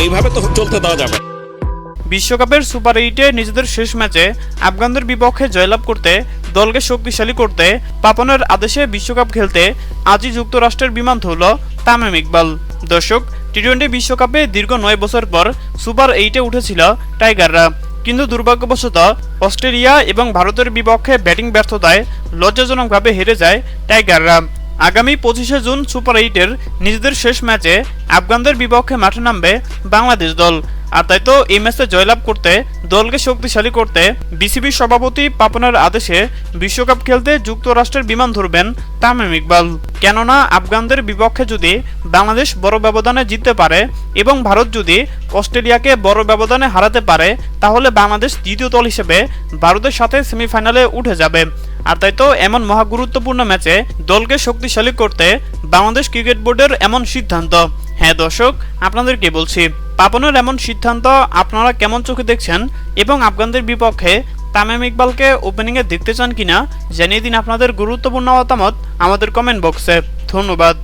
এইভাবে তো চলতে দেওয়া যাবে। বিশ্বকাপের সুপার এইটে নিজেদের শেষ ম্যাচে আফগানদের বিপক্ষে জয়লাভ করতে, দলকে শক্তিশালী করতে, পাপনের আদেশে বিশ্বকাপ খেলতে আজই যুক্তরাষ্ট্রের বিমান ধরল তামিম ইকবাল। দর্শক টি টোয়েন্টি বিশ্বকাপে দীর্ঘ নয় বছর পর সুপার এইটে উঠেছিল টাইগাররা। কিন্তু দুর্ভাগ্যবশত, অস্ট্রেলিয়া এবং ভারতের বিপক্ষে ব্যাটিং ব্যর্থতায় লজ্জাজনকভাবে হেরে যায় টাইগাররা। আগামী পঁচিশে জুন সুপার এইটের নিজেদের শেষ ম্যাচে আফগানদের বিপক্ষে মাঠে নামবে বাংলাদেশ দল। আর তাই তো এই ম্যাচে জয়লাভ করতে, দলকে শক্তিশালী করতে বিসিবি সভাপতি পাপনের আদেশে বিশ্বকাপ খেলতে যুক্তরাষ্ট্রের বিমান ধরবেন তামিম ইকবাল। কেননা আফগানদের বিপক্ষে যদি বাংলাদেশ বড় ব্যবধানে জিততে পারে এবং ভারত যদি অস্ট্রেলিয়াকে বড় ব্যবধানে হারাতে পারে, তাহলে বাংলাদেশ দ্বিতীয় দল হিসেবে ভারতের সাথে সেমিফাইনালে উঠে যাবে। আর তাই তো এমন মহা গুরুত্বপূর্ণ ম্যাচে দলকে শক্তিশালী করতে বাংলাদেশ ক্রিকেট বোর্ডের এমন সিদ্ধান্ত। হ্যাঁ দর্শক, আপনাদেরকে বলছি, পাপনের এমন সিদ্ধান্ত আপনারা কেমন চোখে দেখছেন এবং আফগানদের বিপক্ষে তামিম ইকবালকে ওপেনিংয়ে দেখতে চান কিনা জানিয়ে দিন আপনাদের গুরুত্বপূর্ণ মতামত আমাদের কমেন্ট বক্সে ধন্যবাদ।